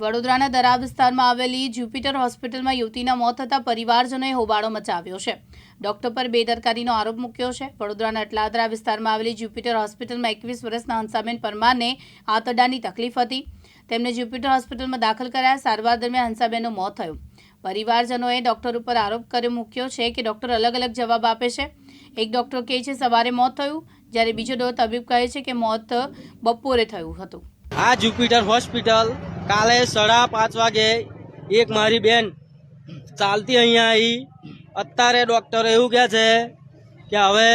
વડોદરાના દરા વિસ્તારમાં આવેલી જ્યુપિટર હોસ્પિટલમાં યુવતીના મોત થતાં પરિવારજનોએ હોબાળો મચાવ્યો છે. ડોક્ટર પર બેદરકારીનો આરોપ મૂક્યો છે. વડોદરાના અટલાદરા વિસ્તારમાં આવેલી જ્યુપિટર હોસ્પિટલમાં એકવીસ વર્ષના હંસાબેન પરમારને આંતરડાની તકલીફ હતી. તેમને જ્યુપિટર હોસ્પિટલમાં દાખલ કરાયા સારવાર દરમિયાન હંસાબેનનું મોત થયું. પરિવારજનોએ ડોક્ટર ઉપર આરોપ કર્યો મૂક્યો છે કે ડોક્ટર અલગ અલગ જવાબ આપે છે. એક ડોક્ટર કહે છે, સવારે મોત થયું. જ્યારે બીજો ડો તબીબ કહે છે કે, મોત બપોરે થયું હતું. આ જુપિટર હોસ્પિટલ કાલે સાડા પાંચ વાગે એક મારી બેન ચાલતી અહીંયા આવી અત્યારે ડૉક્ટર એવું કહે છે કે હવે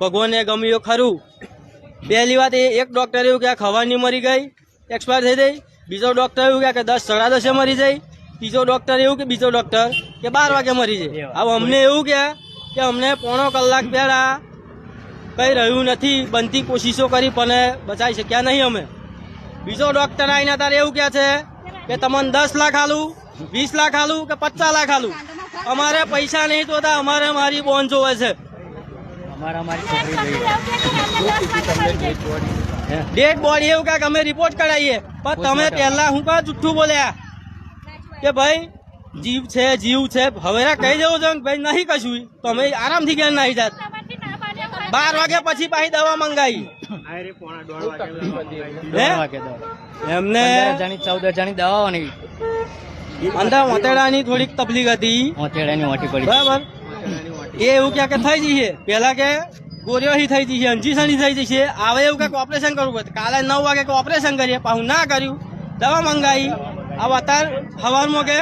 ભગવાને ગમ્યું ખરું. પહેલી વાત એ એક ડૉક્ટર એવું કહે ખવાની મરી ગઈ એક્સપાયર થઈ ગઈ. બીજો ડૉક્ટર એવું કહે કે દસ સાડા દસે મરી જાય બીજો ડૉક્ટર એવું કે બીજો ડૉક્ટર કે બાર વાગે મરી જાય હવે અમને એવું કહે કે અમને પોણો કલાક પહેલાં કંઈ રહ્યું નથી બનતી કોશિશો કરી પણ બચાવી શક્યા નહીં અમે. બીજો ડોક્ટર આવીને તારે એવું કહે છે કે તમને દસ લાખ આલું વીસ લાખ આલું કે પચાસ લાખ આલું? અમારે પૈસા નહીં જોતા અમારે મારી બોન જોવે છે. ડેડ બોડી એવું કાંઈક અમે રિપોર્ટ કરાવીએ. પણ તમે પહેલા હું કા જુઠ્ઠું બોલ્યા? કે ભાઈ જીવ છે જીવ છે. હવે કહી દેવું છે ભાઈ નહીં કશું. તમે આરામથી ઘેર નાહી જાત. બાર વાગ્યા પછી પાછી દવા મંગાવી એમને જાણી ચૌદ હજારની દવા નહીં અંદર મોતેડાની થોડીક તકલીફ હતી. મોતેડાની વાટી પડી. બરાબર? એ એવું ક્યાં કે થઈ જશે પેલા કે ગોરીઓ થઈ જશે અંજીસણી થઈ જશે આવે એવું કંઈક ઓપરેશન કરવું પડે. કાલે નવ વાગે કે ઓપરેશન કરીએ પાછું ના કર્યું. દવા મંગાવી આ અત્યારે સવારમાં કે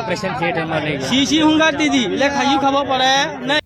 ઓપરેશન થિયેટરમાં શીશી હુંગાડી દીધી? એટલે ખાઈ ખબર પડે? નહીં.